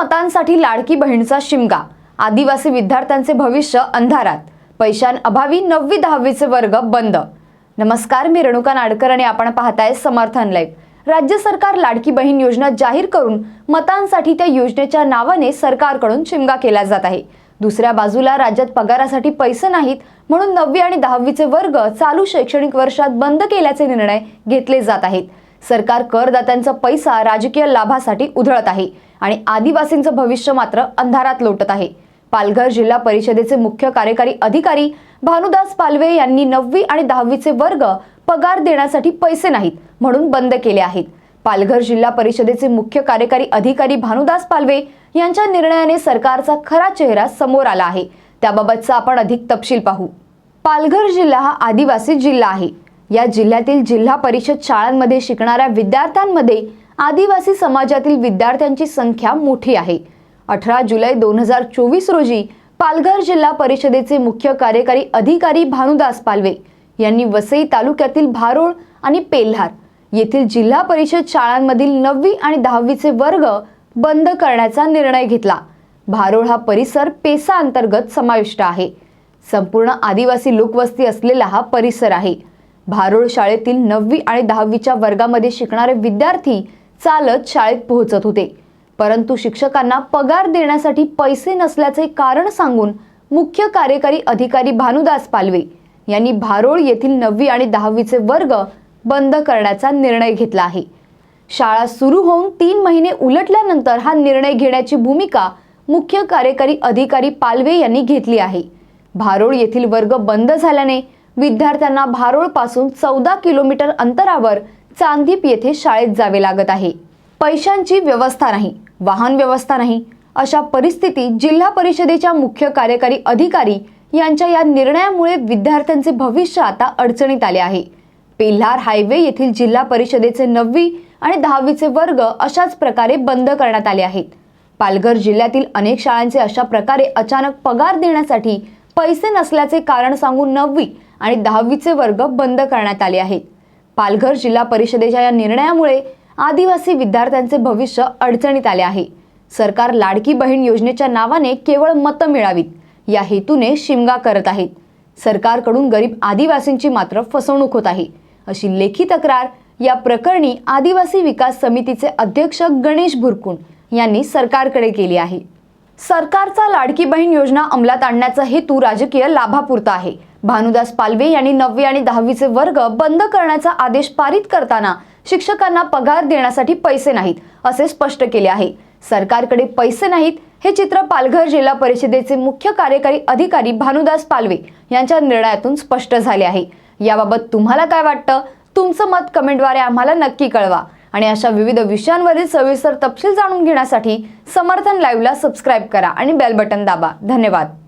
मतांसाठी लाडकी बहीणचा शिमगा. आदिवासी विद्यार्थ्यांचे भविष्य अंधारात. पैशांअभावी नववी दहावीचे वर्ग बंद. नमस्कार मी रेणुका नाडकर आणि आपण पाहताय समर्थन लाईव्ह. राज्य सरकार लाडकी बहीण योजना जाहीर करून मतांसाठी त्या योजनेच्या नावाने सरकारकडून शिमगा केला जात आहे. दुसऱ्या बाजूला राज्यात पगारासाठी पैसे नाहीत म्हणून नववी आणि दहावीचे वर्ग चालू शैक्षणिक वर्षात बंद केल्याचे निर्णय घेतले जात आहेत. सरकार करदात्यांचा पैसा राजकीय लाभासाठी उधळत आहे. आणि आदिवासींचं भविष्य मात्र अंधारात लोटत आहे. पालघर जिल्हा परिषदेचे मुख्य कार्यकारी अधिकारी भानुदास पालवे यांनी नववी आणि दहावीचे वर्ग पगार देण्यासाठी पैसे नाहीत म्हणून बंद केले आहेत. पालघर जिल्हा परिषदेचे मुख्य कार्यकारी अधिकारी भानुदास पालवे यांच्या निर्णयाने सरकारचा खरा चेहरा समोर आला आहे. त्याबाबतचा आपण अधिक तपशील पाहू. पालघर जिल्हा हा आदिवासी जिल्हा आहे. या जिल्ह्यातील जिल्हा परिषद शाळांमध्ये शिकणाऱ्या विद्यार्थ्यांमध्ये आदिवासी समाजातील विद्यार्थ्यांची संख्या मोठी आहे. अठरा जुलै दोन हजार चोवीस रोजी पालघर जिल्हा परिषदेचे मुख्य कार्यकारी अधिकारी भानुदास पालवे यांनी वसई तालुक्यातील भारोळ आणि पेल्हार येथील जिल्हा परिषद शाळांमधील नववी आणि दहावीचे वर्ग बंद करण्याचा निर्णय घेतला. भारोळ हा परिसर पेसा अंतर्गत समाविष्ट आहे. संपूर्ण आदिवासी लोकवस्ती असलेला हा परिसर आहे. भारोळ शाळेतील नववी आणि दहावीच्या वर्गामध्ये शिकणारे विद्यार्थी चालत शाळेत पोहोचत होते. परंतु शिक्षकांना पगार देण्यासाठी पैसे नसल्याचे कारण सांगून मुख्य कार्यकारी अधिकारी भानुदास पालवे यांनी भारोळ येथील नववी आणि दहावीचे वर्ग बंद करण्याचा निर्णय घेतला आहे. शाळा सुरू होऊन तीन महिने उलटल्यानंतर हा निर्णय घेण्याची भूमिका मुख्य कार्यकारी अधिकारी पालवे यांनी घेतली आहे. भारोळ येथील वर्ग बंद झाल्याने विद्यार्थ्यांना भारोळपासून चौदा किलोमीटर अंतरावर चांदीप येथे शाळेत जावे लागत आहे. पैशांची व्यवस्था नाही वाहन व्यवस्था नाही. अशा परिस्थितीत जिल्हा परिषदेच्या मुख्य कार्यकारी अधिकारी यांच्या या निर्णयामुळे विद्यार्थ्यांचे भविष्य आता अडचणीत आले आहे. पेल्हार हायवे येथील जिल्हा परिषदेचे नववी आणि दहावीचे वर्ग अशाच प्रकारे बंद करण्यात आले आहेत. पालघर जिल्ह्यातील अनेक शाळांचे अशा प्रकारे अचानक पगार देण्यासाठी पैसे नसल्याचे कारण सांगून नववी आणि दहावीचे वर्ग बंद करण्यात आले आहेत. पालघर जिल्हा परिषदेच्या या निर्णयामुळे आदिवासी विद्यार्थ्यांचे भविष्य अडचणीत आले आहे. सरकार लाडकी बहीण योजनेच्या नावाने केवळ मतं मिळावीत या हेतूने शिमगा करत आहेत सरकारकडून गरीब आदिवासींची मात्र फसवणूक होत आहे अशी लेखी तक्रार या प्रकरणी आदिवासी विकास समितीचे अध्यक्ष गणेश भुरकुण यांनी सरकारकडे केली आहे. सरकारचा लाडकी बहीण योजना अंमलात आणण्याचा हेतू राजकीय लाभापुरता आहे. भानुदास पालवे यांनी नववी आणि दहावीचे वर्ग बंद करण्याचा आदेश पारित करताना शिक्षकांना पगार देण्यासाठी पैसे नाहीत असे स्पष्ट केले आहे. सरकारकडे पैसे नाहीत हे चित्र पालघर जिल्हा परिषदेचे मुख्य कार्यकारी अधिकारी भानुदास पालवे यांच्या निर्णयातून स्पष्ट झाले आहे. याबाबत तुम्हाला काय वाटतं? तुमचं मत कमेंटद्वारे आम्हाला नक्की कळवा. आणि अशा विविध विषयांवरील सविस्तर तपशील जाणून घेण्यासाठी समर्थन लाईव्हला सबस्क्राईब करा आणि बेल बटन दाबा. धन्यवाद.